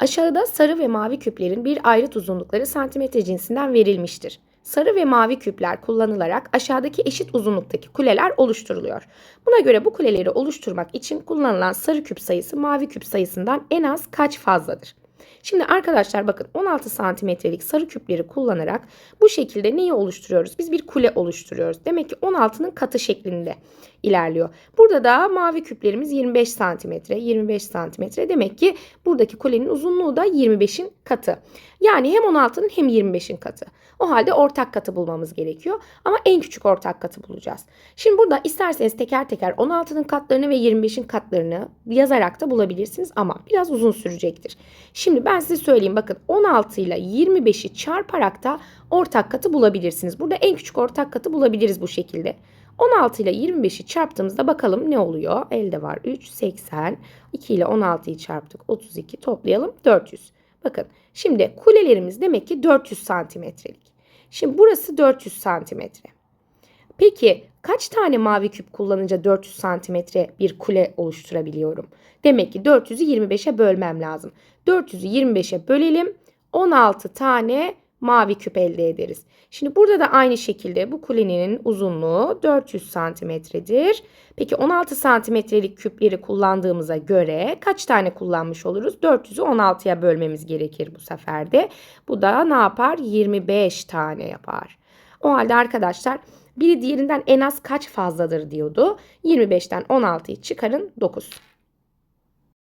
Aşağıda sarı ve mavi küplerin bir ayrıt uzunlukları santimetre cinsinden verilmiştir. Sarı ve mavi küpler kullanılarak aşağıdaki eşit uzunluktaki kuleler oluşturuluyor. Buna göre bu kuleleri oluşturmak için kullanılan sarı küp sayısı mavi küp sayısından en az kaç fazladır? Şimdi arkadaşlar bakın 16 santimetrelik sarı küpleri kullanarak bu şekilde neyi oluşturuyoruz? Biz bir kule oluşturuyoruz. Demek ki 16'nın katı şeklinde ilerliyor. Burada da mavi küplerimiz 25 santimetre, 25 santimetre. Demek ki buradaki kulenin uzunluğu da 25'in katı. Yani hem 16'nın hem 25'in katı. O halde ortak katı bulmamız gerekiyor. Ama en küçük ortak katı bulacağız. Şimdi burada isterseniz teker teker 16'nın katlarını ve 25'in katlarını yazarak da bulabilirsiniz ama biraz uzun sürecektir. Şimdi ben size söyleyeyim bakın 16 ile 25'i çarparak da ortak katı bulabilirsiniz. Burada en küçük ortak katı bulabiliriz bu şekilde. 16 ile 25'i çarptığımızda bakalım ne oluyor? Elde var 3, 80. 2 ile 16'yı çarptık 32 toplayalım 400. Bakın şimdi kulelerimiz demek ki 400 santimetrelik. Şimdi burası 400 santimetre. Peki kaç tane mavi küp kullanınca 400 santimetre bir kule oluşturabiliyorum? Demek ki 400'ü 25'e bölmem lazım. 400'ü 25'e bölelim. 16 tane mavi küp elde ederiz. Şimdi burada da aynı şekilde bu kulenin uzunluğu 400 santimetredir. Peki 16 santimetrelik küpleri kullandığımıza göre kaç tane kullanmış oluruz? 400'ü 16'ya bölmemiz gerekir bu sefer de. Bu da ne yapar? 25 tane yapar. O halde arkadaşlar biri diğerinden en az kaç fazladır diyordu. 25'ten 16'yı çıkarın 9.